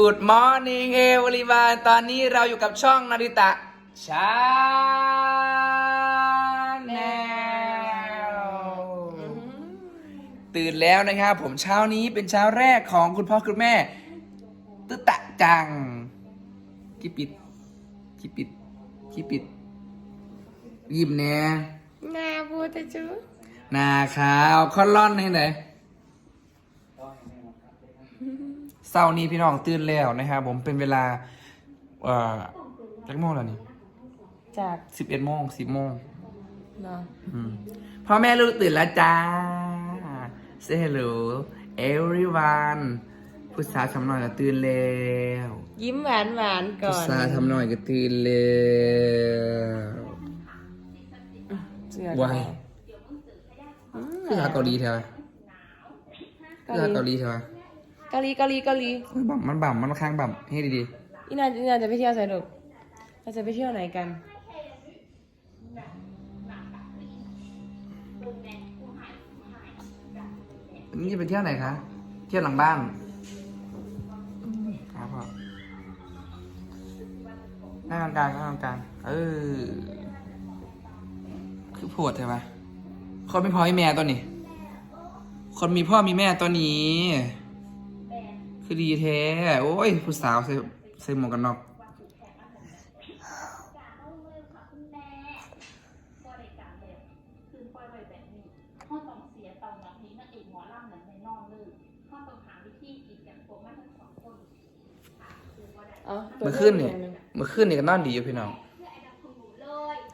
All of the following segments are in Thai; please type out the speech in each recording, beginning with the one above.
Good morning everyone ตอนนี้เราอยู่กับช่องนาริตะชาแนลตื่นแล้วนะครับ ผมเช้านี้เป็นเช้าแรกของคุณพ่อคุณแม่ ตึตะจังคิปิดคิปิดคิปิด ยิ้มแน่นาบูตะจูหนาขาวคอนล่อนให้ไหนอย เศร้านี้พี่น้องตื่นแล้วนะครับผมเป็นเวลาเอ่อจักโมงแล้วนี่จากสิบเอ็ดโมงสิบโมงเนาะอืมพ่อแม่ลูกตื่นแล้วจ้า say hello everyone ผู้สาวทำหน่อยก็ตื่นแล้วยิ้มหวานหวานๆก่ผู้อน สาวทำหน่อยก็ตื่นแล้ว เสือว้ายคือหาเกาหลีเถอะเกาคือหาหเกาหลีลีเถอะเกาหลีเกาหลีเกาหลีมันบั่มมันบั่มมันค้างบั่มให้ดีอีนาอีนาจะไปเที่ยวไสนุกเราจะไปเที่ยวไหนกันๆอันนี้จะไปเที่ยวไหนคะ เที่ยวหลังบ้านครับพ่อหน้ากลางๆหน้ากลางๆเออ คือปวดใช่ปะคนไม่พอให้แม่ตัวนี้ คนมีพ่อมีแม่ตัวนี้ คือดีแท้ โอ้ย ผู้สาวใส่ใส่หมวกกันน็อกข้อต้องเสียตอนแบบนี้นักเอกหมอล่ำเหมือนในนอนเลยข้อต้องหาวิธีกินอย่างผมมาทั้งสองคนเอ้าเมื่อคืนนี่เมื่อคืนนี่ก็นอนดีอยู่พี่น้อง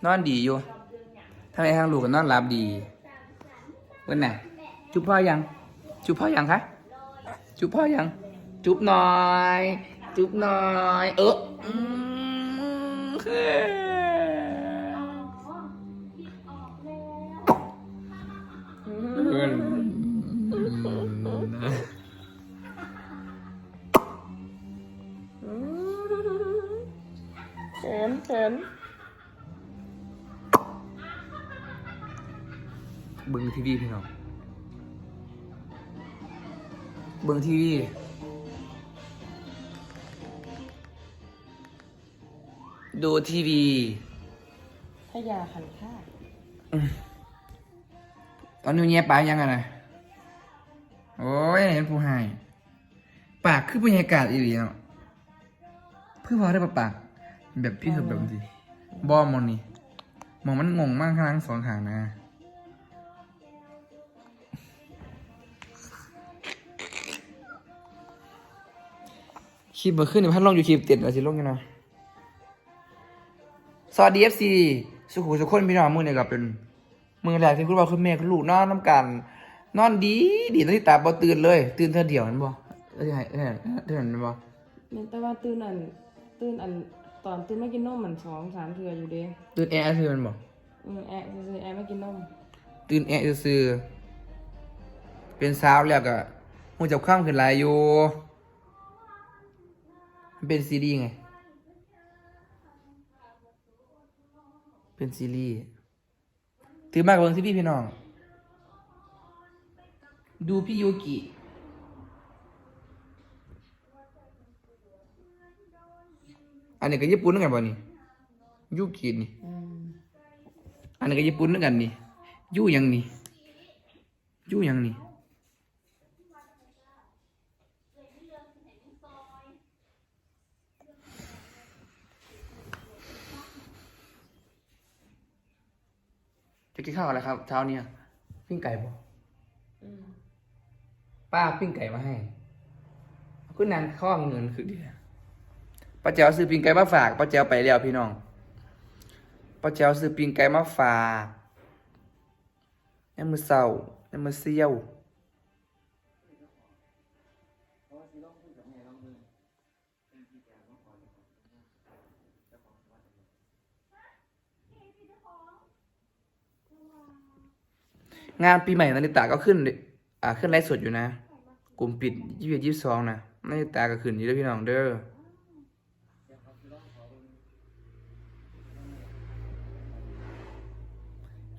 นอนดีอยู่ทำไมทางลูกก็นอนหลับดีเว้นน่ะจุ๊บพ่อยัง จุ๊บพ่อยังคะจุ๊บพ่อยัง จุ๊บหน่อย จุ๊บหน่อย เอออืมเขินเขินเบิ่งทีวีพี่น้องเบิ่งทีวี ดูทีวี พยาขันท่าตอนนี้เงียบปากยังไงนะโอ้ยเห็นผู้ให้ปากคือบรรยากาศอีหลีเนาะเพื่อพอได้ปะปากแบบพี่คือแบบสิบอมมองนี่มองมันงงมากข้างล่างสองขางนะ คลิปเมื่อคืนนี่พัดลงอยู่คลิปติดเอาสิลงยังไงส วัสดีเอฟซีสุขุมสุขคนพี่น้องมือเนี่ยก็เป็นมือแรกที่คุณพ่อคุณแม่คุณลูกนอนน้ำกันนอนดีดีตอนที่ตาบ่ตื่นเลย ตื่นเธอเดียวนั่นบ่เอ้ยเอ้ยเอ้ยเอ้ยนั่นบ่เนี่ยแต่ว่าตื่นอันตื่นอันตอนตื่นไม่กินนมมันสองสามเทื่ออยู่เด้ตื่นแอะซื่อมันบ่อืมแอะซื้อๆแอะไม่กินนมตื่นแอะซื่อเป็นสาวแล้วก็หูจับข้ามขึ้นหลายอยู่มันเป็นซีรีส์ไง เป็นซีรีส์ตื่นมากกว่าเบิ่งซีรีส์พี่น้อง ดูพี่ยูกิ อันนี้ก็ญี่ปุ่นเหมือนกันบ่นี่ยูกินี่ อันนี้ก็ญี่ปุ่นเหมือนกันนี่ยูยังนี่ยูยังนี่ จะกินข้าวอะไรครับเช้าเนี้ยปิ้งไก่บ่อืมป้าปิ้งไก่มาให้คุณนานข้อเงินคือเดียวป้าแจ๋วซื้อปิ้งไก่มาฝากป้าแจ๋วไปแล้วพี่น้องป้าแจ๋วซื้อปิ้งไก่มาฝากยังมือเศร้ายังมือเซี่ยว งานปีใหม่นาฬิตาก็ขึ้น อ่าขึ้นไลฟ์สดอยู่นะ กลุ่มปิดยี่สิบยี่สิบสองนะนาฬิตาก็ขึ้นอยู่เด้วยพี่น้องเด้อ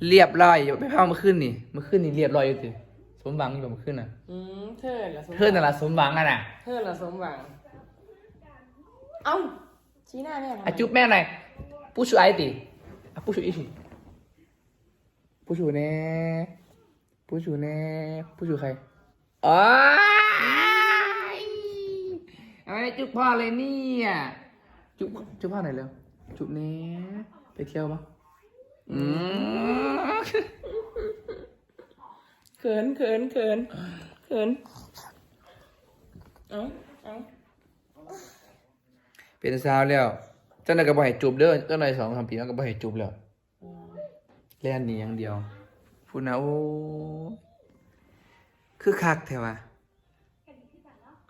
เรียบร้อยอยู่ไปเผาเมื่อคืนนี่เมื่อคืนนี่เรียบร้อยอยู่สิสมหวังอยู่บ่เมื่อคืนน่ะอืมเธอละสมหวังเพื่อนน่ะล่ะสมหวังอะน่ะเธอละสมหวัง เอ้าชี้หน้าแม่ทำไมอะจุ๊บแม่หน่อยผู้ชูไอติอะผู้ชูอีสิผู้ชูแน่ ผู้ชูแน่ผู้ชูใครอ๋อเอาไว้จุ๊บพ่อเลยเนี่ยจุ๊บจุ๊บพ่อไหน่อยเร็วจุ๊บแน่ไปเที่ยวปะอืมเขินเขินเขินเขินเอ้าเอ้าเป็นสาวแล้วเจ้านายก็บ่ให้จูบเด้อเจ้านายสองสามปีแล้วก็บ่ให้จูบแล้วเล่นหนี้อย่างเดียว พูดนะโอ้คือคักแท้วะ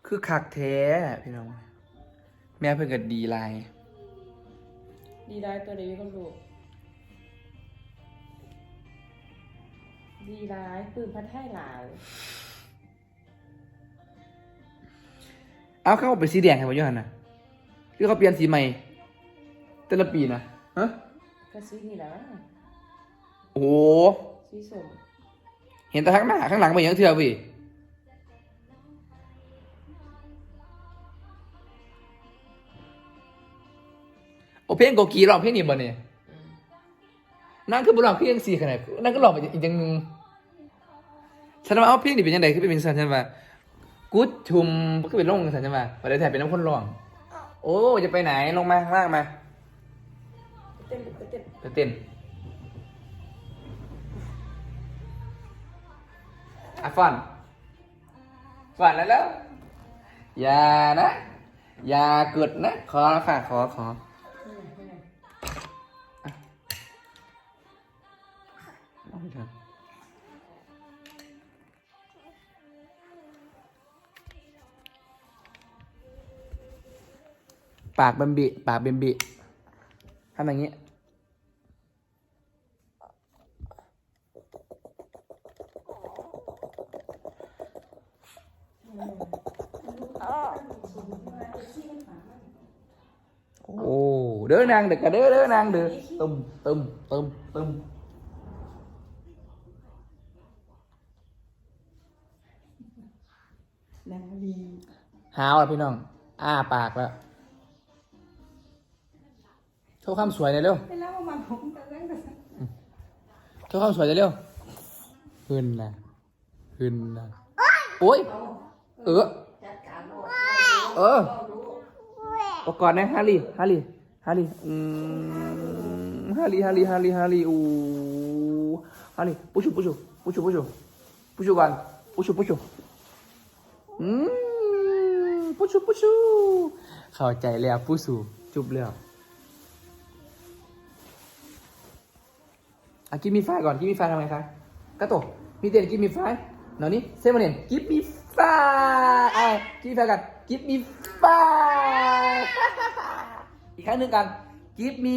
คือคักแท้พี่น้อง แม่เพิ่นก็ดีหลายดีได้ตัวดีคนดูดีร้ายปืนพัดให้หลายเอาเข้าเป็นสีแดงให้บ่ย้อนน่ะคือเขาเปลี่ยนสีใหม่ แต่ละปีนะฮะก็ซื้อนี่แหละโอ้โห สีสมเห็นแต่ข้างหน้าข้างหลังไปยังเทื่อพี่โอเพลงโกกีร้องเพลงนี้บ่เนี่ยอืมนั่นคือบุร้องเพลงสี่ขนาดนั่นก็ร้องไปอีกอย่างหนึงฉันว่าเอาเพลงนี้เป็นยังไงคือเป็นสันฉันว่ากู๊ดชุมก็เป็นร้องสันฉันว่าประเดี๋ยวแถบเป็นน้ำคนร้อง โอ้จะไปไหนลงมาข้างล่างมาเต้นเต้นไปเต้น อะฟอนฟอนแล้วแล้วอย่านะ อย่ากดนะ ขอค่ะ ขอขอเอาไปเถอะปากบัมบิ ปากเบมบิทำอย่างนี้ โอ้เด้ อนางเด็กกะเด้อเด้อนางเด้อตึมตึมตึมตึมนางดีหาวแล้วพี่น้อง อ้าปากแล้วโชว์ความสวยหน่อยเร็วไปแล้วมาผมกันแล้วกันโชว์ความสวยหน่อยเร็วขึ้นนะขึ้นนะโอ้ยเออเออประกอบนะฮารีฮารี ฮารีอืมฮารีฮารีฮารีฮารีอูฮารีปุชุปุชุปุชุปุชุปุชุกันปุชุปุชุอืมปุชุปุชุเข้าใจแล้วปุชุจุบแล้วอะกินมีไฟก่อนกินมีไฟทำไงคะกระโตมีเตียนกินมีไฟหนอนี่เซมเนนกินมีไฟอะกินมีไฟกันกินมีไฟ อีกครั้งหนึ่งกัน give me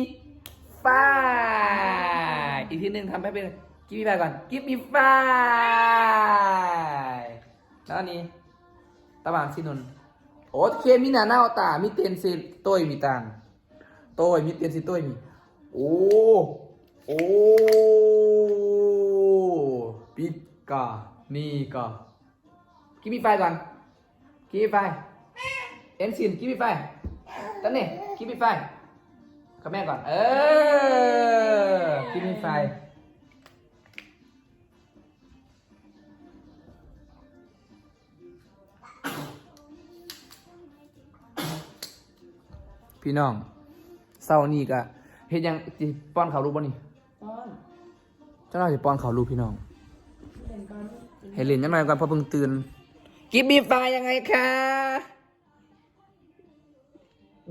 five อีกทีหนึ่งทำให้เป็น give me five ก่อน give me five แล้วอันนี้ตะบางสินุนโอเคมีหน้าหน้าตามีเตียนสิต้ยมีตานโต้ยมีเตียนสิต้ยมีโอ้โอ้ปิดกานี่กา give me five ก่อน give me five เอ็นซิน give me five ตั้นนี่คิปปี้ไฟกับแม่ก่อน เออคิปปี้ไฟพี่น้องเศร้านี่ก็เฮ็ดยังสิป้อนเขาวลูกบ่นี่ป้อนเจ้าหน้าที่ป้อนเขาวลูกพี่น้องเล่นก่อนให้เล่นยังไงก่อนเพอเพิ่งตื่น กิบบี้ไฟยังไงคะ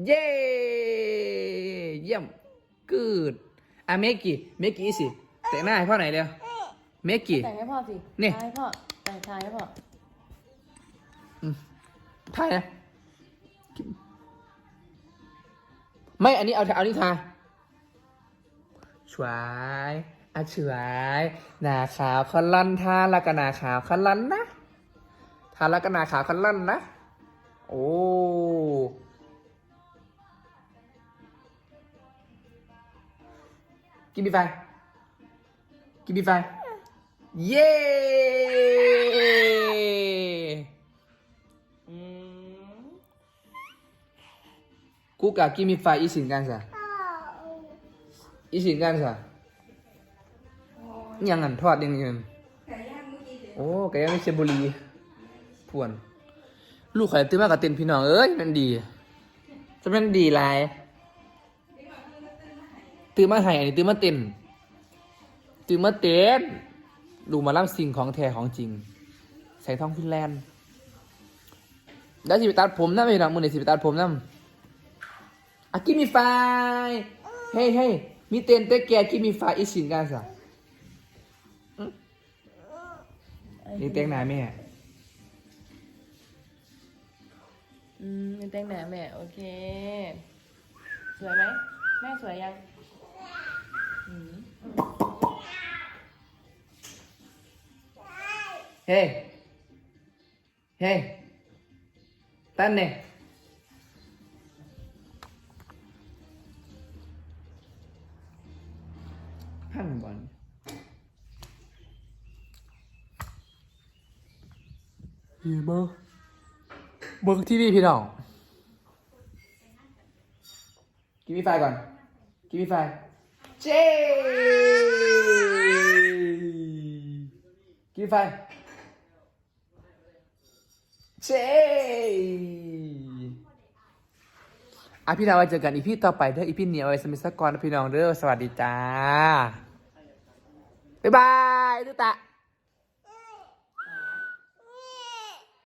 เย้เยี่ยมกูดอะเมกกี้เมกกี้สิแต่งหน้าให้พ่อไหนอยเร็วเมกกี้ แต่งให้พ่อสินี่ ทายให้พ่อ แต่งทายให้พ่อถ่ายนะไม่อันนี้เอาเอานี่ทาสวยอะสวยหนาขาวคันลันทาแล้วก็หนาขาวคันลันนะทาแล้วก็หนาขาวคันลันนะ โอ้ กินบีไฟกินบีไฟเย้อืมกูกะกิมีไฟอีสินกันซะอีสินกันซะยังอันทอดยังเงินโอ้ไก่ย่างไม่เชยบุรีพวน ลูกข่อยตื่นมากกับเต้นพี่น้อง เอ้ย มันดี จะเป็นดีหลาย ตื่นมาให้อันนี้ตื่นมาเต้นตื่นมาเต้นดูมาล่ำสิ่งของแท้ของจริง ใส่ท้องฟินแลนด์แล้วสิไปตัดผมนะพี่น้องมือไหนสิไปตัดผมนะอากิมีไฟเฮ้ยเฮ้ยมีเต้นเต้แกกิมีไฟอีสินกันสะนี่เต้งนายแม่อืมมีแต่งหน้าแม่ โอเค สวยไหมแม่สวยยัง อืมเฮ้ยเฮ้ยตั้นเนี่ยพันบอลเฮ้ยเบอร์เบอร์ที่นี่พี่น้อง กินมีไฟก่อน กินมีไฟ เจ๊กินมีไฟเจ้อะพี่น้องไว้เจอกันอีพี่ต่อไปเด้ออีพี่เหนียวไว้สมิสกรนพี่น้องเด้อสวัสดีจ้า บ๊ายบายตุ๊ตา